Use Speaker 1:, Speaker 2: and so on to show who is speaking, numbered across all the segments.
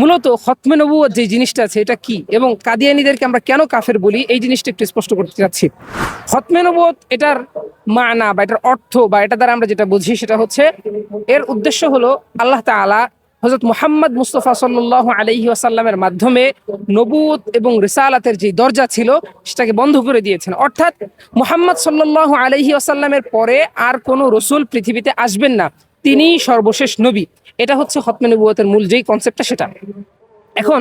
Speaker 1: মূলত খতমে নবুয়ত যে জিনিসটা আছে, এটা কি? এবং কাদিয়ানিদেরকে আমরা কেন কাফের বলি? এই জিনিসটা একটু স্পষ্ট করতে চাচ্ছি। খতমে নবুয়ত এটার মানা বা এটার অর্থ বা এটা দ্বারা আমরা যেটা বুঝি সেটা হচ্ছে, এর উদ্দেশ্য হলো আল্লাহ তাআলা হজরত মোহাম্মদ মুস্তফা সাল্লাহ আলহি আসাল্লামের মাধ্যমে নবুত এবং রিসালাতের যে দরজা ছিল, সেটাকে বন্ধ করে দিয়েছেন। অর্থাৎ মোহাম্মদ সাল্লাহ আলহি আসাল্লামের পরে আর কোনো রসুল পৃথিবীতে আসবেন না। তিনি সর্বশেষ নবী। এটা হচ্ছে হতমে নবুয়তের মূল যেই কনসেপ্টটা সেটা। এখন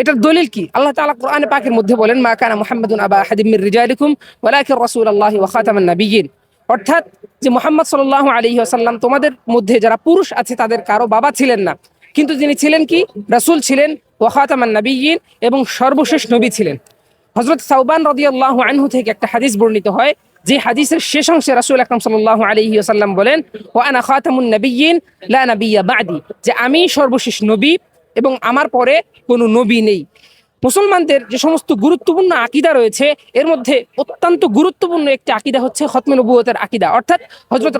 Speaker 1: এটার দলিল কি? আল্লাহ তাআলা কোরআনে পাকের মধ্যে বলেন, মা কানা মুহাম্মাদুন আবা আহাদিম মির রিজালিকুম, ওয়ালাকিন রাসূলুল্লাহি ওয়া খাতামান নাবিয়্যিন। অর্থাৎ যে মোহাম্মদ সাল্লাল্লাহু আলাইহি ওয়াসাল্লাম, তোমাদের মধ্যে যারা পুরুষ আছে, তাদের কারও বাবা ছিলেন না। কিন্তু তিনি ছিলেন কি? রাসূল ছিলেন, ওয়া নাবিয়্যিন এবং সর্বশেষ নবী ছিলেন। হযরত সাউবান রাদিয়াল্লাহু আনহু থেকে একটা হাদিস বর্ণিত হয় যে হাদিসের শেষ অংশে রাসুল আকরম সাল্লাহ আলহি আসাল্লাম বলেন ও আনা খাতামুন নবীন লা নবিয়া বা'দি যে আমি সর্বশেষ নবী এবং আমার পরে কোনো নবী নেই। মুসলমানদের যে সমস্ত গুরুত্বপূর্ণ আকিদা রয়েছে, এর মধ্যে অত্যন্ত গুরুত্বপূর্ণ একটি আকিদা হচ্ছে খতমে নবুয়তের আকিদা। অর্থাৎ হজরত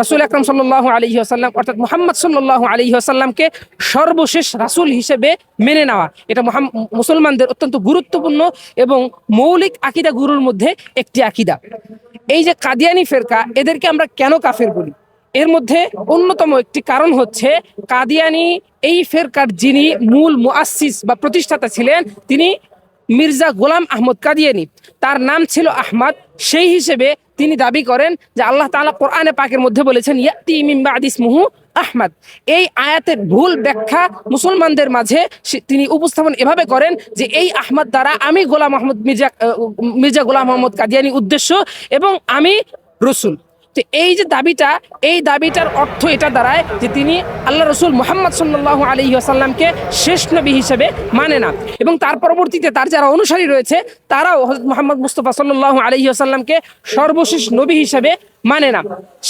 Speaker 1: রাসুল আকরাম সাল্লাহ আলহি আসাল্লাম অর্থাৎ মোহাম্মদ সাল্লাহ আলহি আসাল্লামকে সর্বশেষ রাসূল হিসেবে মেনে নেওয়া। এটা মুসলমানদের অত্যন্ত গুরুত্বপূর্ণ এবং মৌলিক আকিদা গুরুর মধ্যে একটি আকিদা। এই যে কাদিয়ানি ফেরকা, এদেরকে আমরা কেন কাফের বলি? এর মধ্যে অন্যতম একটি কারণ হচ্ছে কাদিয়ানি, এই ফেরকার যিনি মূল মুআসসিস বা প্রতিষ্ঠাতা ছিলেন, তিনি মির্জা গোলাম আহমদ কাদিয়ানি। তার নাম ছিল আহমদ। সেই হিসেবে তিনি দাবি করেন যে আল্লাহ তাআলা কোরআনে পাকের মধ্যে বলেছেন, ইয়াতি বাদি ইসমুহু আহমদ। এই আয়াতের ভুল ব্যাখ্যা মুসলমানদের মাঝে তিনি উপস্থাপন এভাবে করেন যে এই আহমদ দ্বারা আমি গোলাম আহমদ মির্জা মির্জা গোলাম আহমদ কাদিয়ানি উদ্দেশ্য এবং আমি রসুল। তো এই যে দাবিটা, এই দাবিটার অর্থ এটা দাঁড়ায় যে তিনি আল্লাহ রসুল মোহাম্মদ সাল্লাহ আলী আসাল্লামকে শেষ নবী হিসেবে মানে না। এবং তার পরবর্তীতে তার যারা অনুসারী রয়েছে, তারাও হজরত মোহাম্মদ মুস্তফা সাল্লাহ আলী আসাল্লামকে সর্বশেষ নবী হিসেবে মানে না।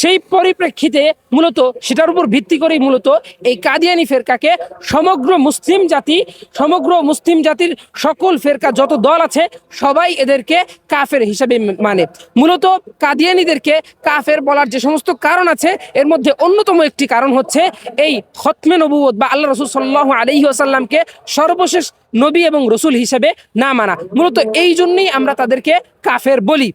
Speaker 1: সেই পরিপ্রেক্ষিতে মূলত সেটার উপর ভিত্তি করেই মূলত এই কাদিয়ানি ফেরকাকে সমগ্র মুসলিম জাতি, সমগ্র মুসলিম জাতির সকল ফেরকা, যত দল আছে, সবাই এদেরকে কাফের হিসাবে মানে। মূলত কাদিয়ানিদেরকে কাফের বলার যে সমস্ত কারণ আছে, এর মধ্যে অন্যতম একটি কারণ হচ্ছে এই খতমে নবুয়ত বা আল্লাহ রসুল সাল্লাহ আলহি আসাল্লামকে সর্বশেষ নবী এবং রসুল হিসেবে না মানা। মূলত এই জন্যই আমরা তাদেরকে কাফের বলি।